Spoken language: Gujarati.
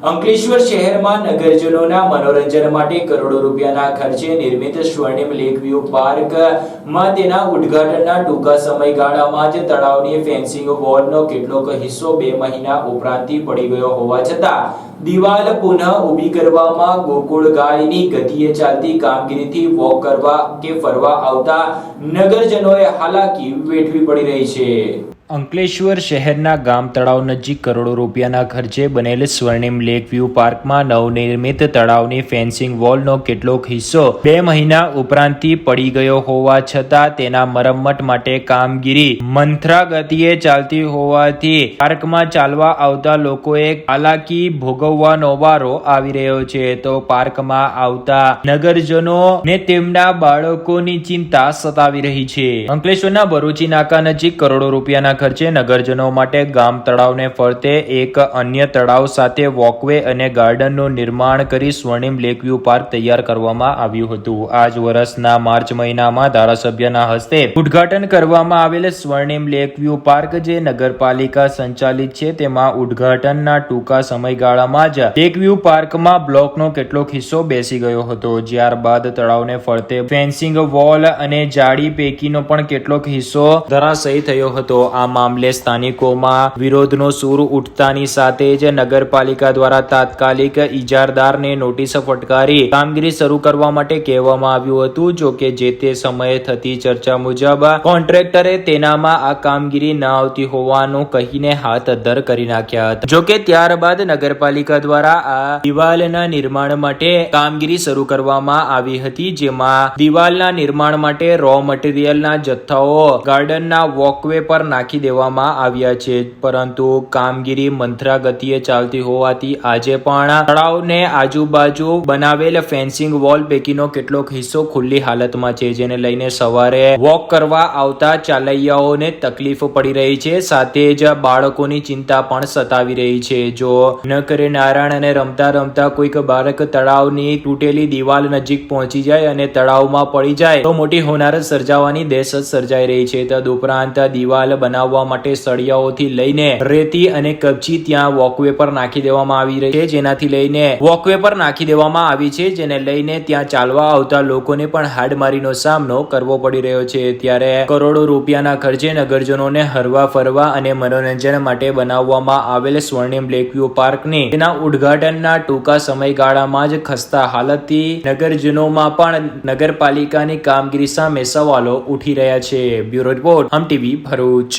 અંકલેશ્વર શહેરમાં નગરજનોના મનોરંજન માટે કરોડો રૂપિયાના ખર્ચે નિર્મિત સ્વર્ણિમ લેક વ્યૂ પાર્કમાં તેના ઉદ્ઘાટનના ટૂંકા સમયગાળામાં જ તળાવની ફેન્સિંગ વોલનો કેટલોક હિસ્સો બે મહિના ઉપરાંતથી પડી ગયો હોવા છતાં, દિવાલ પુનઃ ઊભી કરવામાં ગોકુળ ગાયની ગતિએ ચાલતી કામગીરીથી વોક કરવા કે ફરવા આવતા નગરજનોએ હાલાકી વેઠવી પડી રહી છે. અંકલેશ્વર શહેરના ગામ તળાવ નજીક કરોડો રૂપિયાના ખર્ચે બનેલ સ્વર્ણિમ લેક વ્યૂ પાર્કમાં નવનિર્મિત તળાવની ફેન્સિંગ વોલનો કેટલોક હિસ્સો બે મહિના ઉપરાંતથી પડી ગયો હોવા છતાં તેના મરમ્મત માટે કામગીરી મંથરા ગતિએ ચાલતી હોવાથી પાર્કમાં ચાલવા આવતા લોકોએ હાલાકી ભોગવવાનો વારો આવી રહ્યો છે. તો પાર્કમાં આવતા નગરજનો ને તેમના બાળકોની ચિંતા સતાવી રહી છે. અંકલેશ્વરના ભરૂચી નાકા નજીક કરોડો રૂપિયાના ખર્ચે નગરજનો માટે ગામ તળાવને ફરતે એક અન્ય તળાવ સાથે વોકવે અને ગાર્ડનનું નિર્માણ કરી સ્વર્ણિમ લેકવ્યુ પાર્ક તૈયાર કરવામાં આવ્યું હતું. આજ વર્ષના માર્ચ મહિનામાં ધારાસભ્યના હસ્તે ઉદ્ઘાટન કરવામાં આવેલ સ્વર્ણિમ લેકવ્યુ પાર્ક જે નગરપાલિકા સંચાલિત છે, તેમાં ઉદ્ઘાટનના ટૂંકા સમયગાળામાં જ લેકવ્યુ પાર્કમાં બ્લોકનો કેટલોક હિસ્સો બેસી ગયો હતો. ત્યારબાદ તળાવને ફરતે ફેન્સિંગ વોલ અને જાળી પૈકીનો પણ કેટલોક હિસ્સો ધરાશયી થયો હતો. આ મામલે સ્થાનિકોમાં વિરોધનો સૂર ઉઠતાની સાથે જ નગરપાલિકા દ્વારા તાત્કાલિક ઇજારદારને નોટિસ ફટકારી કામગીરી શરૂ કરવા માટે કહેવામાં આવ્યું હતું. જો કે જે તે સમયે થતી ચર્ચા મુજબ કોન્ટ્રાક્ટરે તેનામાં આ કામગીરી ન આવતી હોવાનું કહીને હાથ અધર કરી નાખ્યા હતા. જોકે ત્યારબાદ નગરપાલિકા દ્વારા આ દિવાલના નિર્માણ માટે કામગીરી શરૂ કરવામાં આવી હતી. જેમાં દિવાલના નિર્માણ માટે રો મટીરિયલના જથ્થાઓ ગાર્ડનના વોકવે પર નાખી દેવામાં આવ્યા છે. પરંતુ કામગીરી મંથરા ગતિએ ચાલતી હોવાથી આજે પણ તળાવને આજુબાજુ બનાવેલ ફેન્સિંગ વોલ પૈકીનો કેટલોક હિસ્સો ખુલ્લી હાલતમાં છે, જેને લઈને સવારે વોક કરવા આવતા ચાલૈયાઓને તકલીફ પડી રહી છે. સાથે જ બાળકોની ચિંતા પણ સતાવી રહી છે. જો ન કરે નારાયણ અને રમતા રમતા કોઈક બાળક તળાવની તૂટેલી દિવાલ નજીક પહોંચી જાય અને તળાવમાં પડી જાય, તો મોટી હોનારત સર્જાવાની દહેશત સર્જાઈ રહી છે. તદુપરાંત દિવાલ બનાવવા માટે સળિયાઓથી લઈને રેતી અને કબજી ત્યાં વોકવે પર નાખી દેવામાં આવી રહી છે. જેનાથી લઈને વોકવે પર નાખી દેવામાં આવી છે, જેને લઈને ત્યાં ચાલવા આવતા લોકોને પણ હાડમારીનો સામનો કરવો પડી રહ્યો છે. ત્યારે કરોડો રૂપિયાના ખર્ચે નગરજનોને હરવા ફરવા અને મનોરંજન માટે બનાવવામાં આવેલ સ્વર્ણિમ લેકવ્યુ પાર્કની તેના ઉદ્ઘાટનના ટૂંકા સમયગાળામાં જ ખસ્તા હાલતથી નગરજનોમાં પણ નગરપાલિકાની કામગીરી સામે સવાલો ઉઠી રહ્યા છે. Bureau report, Hum TV Bharuch.